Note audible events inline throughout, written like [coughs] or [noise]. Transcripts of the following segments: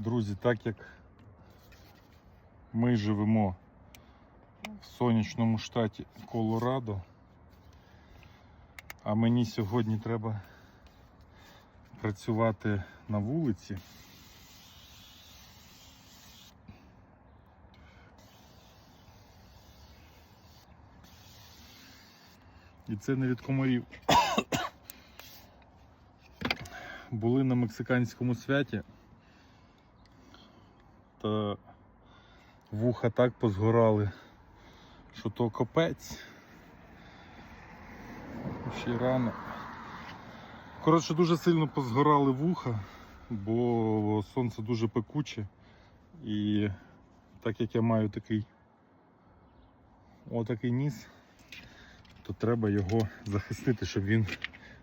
Друзі, так як ми живемо в сонячному штаті Колорадо, а мені сьогодні треба працювати на вулиці. І це не від комарів. [coughs] Були на мексиканському святі та вуха так позгорали, що то копець. Ще рано. Коротше, дуже сильно позгорали вуха, бо сонце дуже пекуче. І так як я маю такий отакий ніс, то треба його захистити, щоб він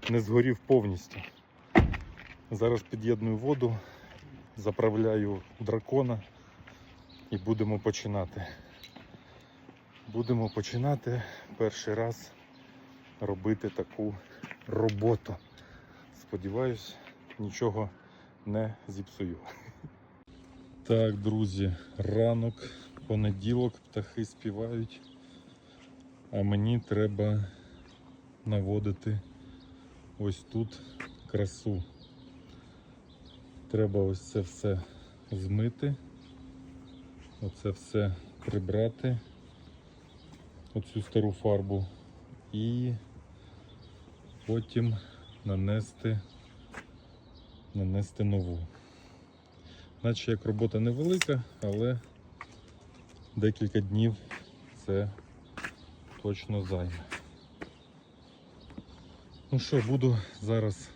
не згорів повністю. Зараз під'єдную воду, заправляю дракона і будемо починати. Будемо починати перший раз робити таку роботу. Сподіваюсь, нічого не зіпсую. Так, друзі, ранок, понеділок, птахи співають, а мені треба наводити ось тут красу. Треба ось це все змити, оце все прибрати, оцю стару фарбу і потім нанести, нанести нову. Наче як робота невелика, але декілька днів це точно займе. Ну що, буду зараз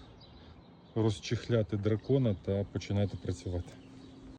розчехляти дракона та починати працювати.